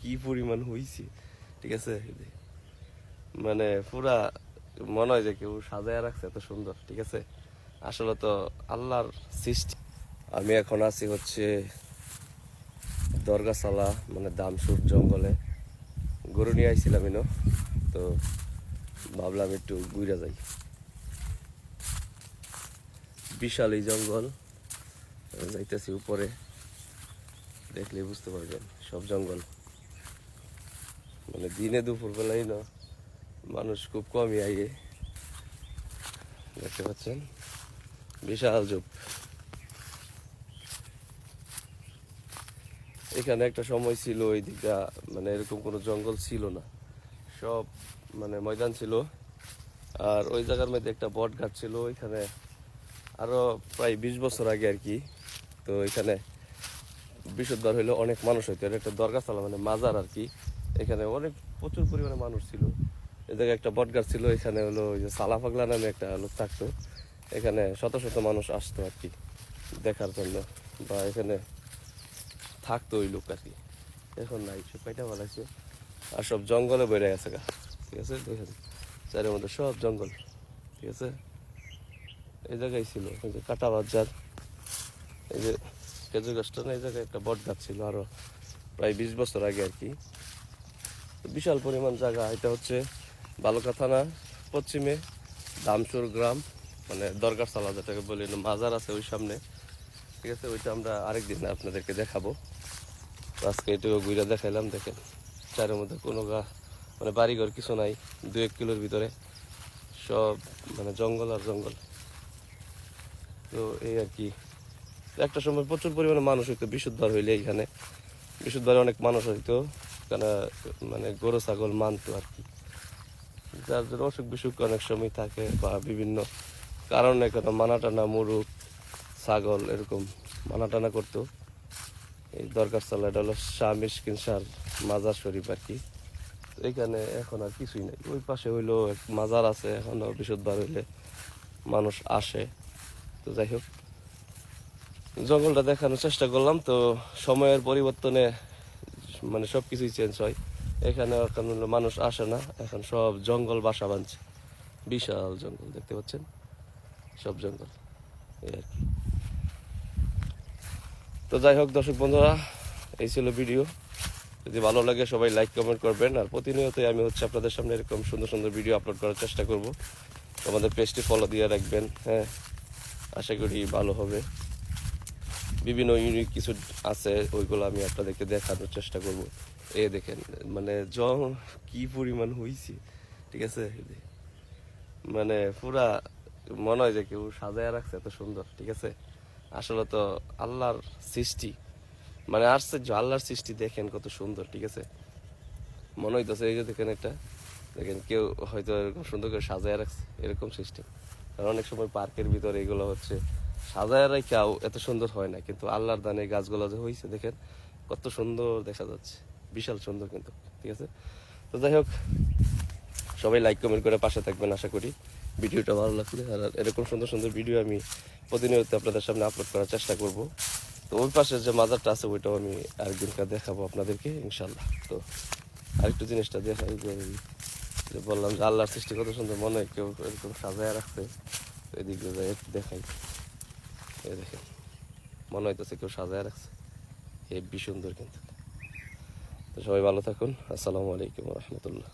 কি পরিমাণ হইছে, ঠিক আছে? মানে পুরা মনে হয় যে কেউ সাজায় রাখছে এত সুন্দর, ঠিক আছে? আসলে তো আল্লাহর সৃষ্টি। আমি এখন আছি হচ্ছে দরগাসালা মানে দামসুর জঙ্গলে। গরু নিয়ে আইছিলাম ইনো, তো ভাবলাম একটু ঘুরে যাই। বিশাল এই জঙ্গল, যাইতেছি উপরে। দেখলে বুঝতে পারবেন, সব জঙ্গল। মানে দিনে দুপুর বেলায় না, মানুষ খুব কমই আইয়ে। দেখতে পাচ্ছেন? বিশাল জুপ। এখানে একটা সময় ছিল ওই দিকটা মানে এরকম কোনো জঙ্গল ছিল না। সব মানে ময়দান ছিল। আর ওই জায়গার মধ্যে একটা বট গাছ ছিল, ওইখানে আরও প্রায় বিশ বছর আগে আর কি। তো এখানে বিশুদ্ধর হইলে অনেক মানুষ হইতো এটা একটা দরগা চালা মানে মাজার আর কি। এখানে অনেক প্রচুর পরিমাণে মানুষ ছিল। এ জায়গায় একটা বটগাছ ছিল, এখানে হলো ওই যে সালা পাগলা নামে একটা লোক থাকতো। এখানে শত শত মানুষ আসতো আর কি দেখার জন্য, বা এখানে থাকতো ওই লোক আর কি। এখন নাই, সব কয়টা বানাইছে আর সব জঙ্গলে বেড়ে গেছে গা, ঠিক আছে? দেখেন চারের মধ্যে সব জঙ্গল, ঠিক আছে? এই জায়গায় ছিল কাটা বাজার, এই যে খেজুর গাছটা না, এই জায়গায় একটা বট গাছ ছিল আরও প্রায় বিশ বছর আগে আর কি। বিশাল পরিমাণ জায়গা, এটা হচ্ছে বালুকা থানা, পশ্চিমে দামসুর গ্রাম মানে দরগার সালা যেটাকে বলি মাজার আছে ওই সামনে। ঠিক আছে, ওইটা আমরা আরেকদিন আপনাদেরকে দেখাবো। আজকে এটুকু ঘুরে দেখাইলাম, দেখেন, চারের মধ্যে কোনো গা মানে বাড়িঘর কিছু নাই দু এক কিলোর ভিতরে। সব মানে জঙ্গল আর জঙ্গল। তো এই আর কি। একটা সময় প্রচুর পরিমাণে মানুষ হইতো বিশুদ্ধার হইলে এইখানে। বিশুদ্ধবারে অনেক মানুষ হইতো, কেন মানে গরু, ছাগল, মানতো আর কি। যার জন্য অসুখ বিসুখ অনেক সময় থাকে বা বিভিন্ন কারণে, কেন মানা টানা মুরুখ, ছাগল এরকম মানা টানা করতো। এই দরকার চালা এটা হলো শাহ মিসকিন শাহ মাজার শরীফ আর কি। এখানে এখন আর কিছুই নেই। ওই পাশে হইল এক মাজার আছে এখনও বিশুদ্ধবার হইলে মানুষ আসে। তো যাই হোক জঙ্গলটা দেখানোর চেষ্টা করলাম, তো সময়ের পরিবর্তনে মানে সব কিছুই চেঞ্জ হয়। এখানে এখন মানুষ আসে না, এখন সব জঙ্গল বাসা বাঁধছে। বিশাল জঙ্গল, দেখতে পাচ্ছেন? সব জঙ্গল, এই আর কি। তো যাই হোক দর্শক বন্ধুরা, এই ছিল ভিডিও। যদি ভালো লাগে সবাই লাইক কমেন্ট করবেন, আর প্রতিনিয়তই আমি হচ্ছে আপনাদের সামনে এরকম সুন্দর সুন্দর ভিডিও আপলোড করার চেষ্টা করব। আমাদের পেজটি ফলো দিয়ে রাখবেন হ্যাঁ। আশা করি ভালো হবে। বিভিন্ন ইউনিক কিছু আছে, ওইগুলো আমি আপনাদেরকে দেখানোর চেষ্টা করব। এ দেখেন মানে জং কি পরিমাণ হয়েছে ঠিক আছে? মানে পুরা মনে হয় যে কেউ সাজায় রাখছে এত সুন্দর, ঠিক আছে? আসলে তো আল্লাহর সৃষ্টি মানে আশ্চর্য, আল্লাহর সৃষ্টি দেখেন কত সুন্দর, ঠিক আছে? মনে হইতেছে এই যে দেখেন একটা, দেখেন কেউ হয়তো এরকম সুন্দর করে সাজায় রাখছে, এরকম সিস্টেম কারণ অনেক সময় পার্কের ভিতরে এগুলো হচ্ছে সাজায় রাখাও এত সুন্দর হয় না, কিন্তু আল্লাহর দানে গাছগুলো যে হয়েছে দেখেন কত সুন্দর দেখা যাচ্ছে। বিশাল সুন্দর কিন্তু, ঠিক আছে? তো যাই হোক, সবাই লাইক কমেন্ট করে পাশে থাকবেন, আশা করি ভিডিওটা ভালো লাগলে। আর এরকম সুন্দর সুন্দর ভিডিও আমি প্রতিনিয়ত আপনাদের সামনে আপলোড করার চেষ্টা করব। তো ওই পাশে যে মাজারটা আছে, ওইটাও আমি আরেকদিনকার দেখাবো আপনাদেরকে ইনশাল্লাহ তো আরেকটু জিনিসটা দেখাই যে যে বললাম যে আল্লাহর সৃষ্টি কত সুন্দর, মনে হয় কেউ এরকম সাজায় রাখছে তো এদিক দেখাই। এই দেখেন, মনে হইতেছে কেউ সাজায় রাখছে। হেব্বি সুন্দর কিন্তু। তো সবাই ভালো থাকুন। আসসালামু আলাইকুম রহমতুল্লাহ।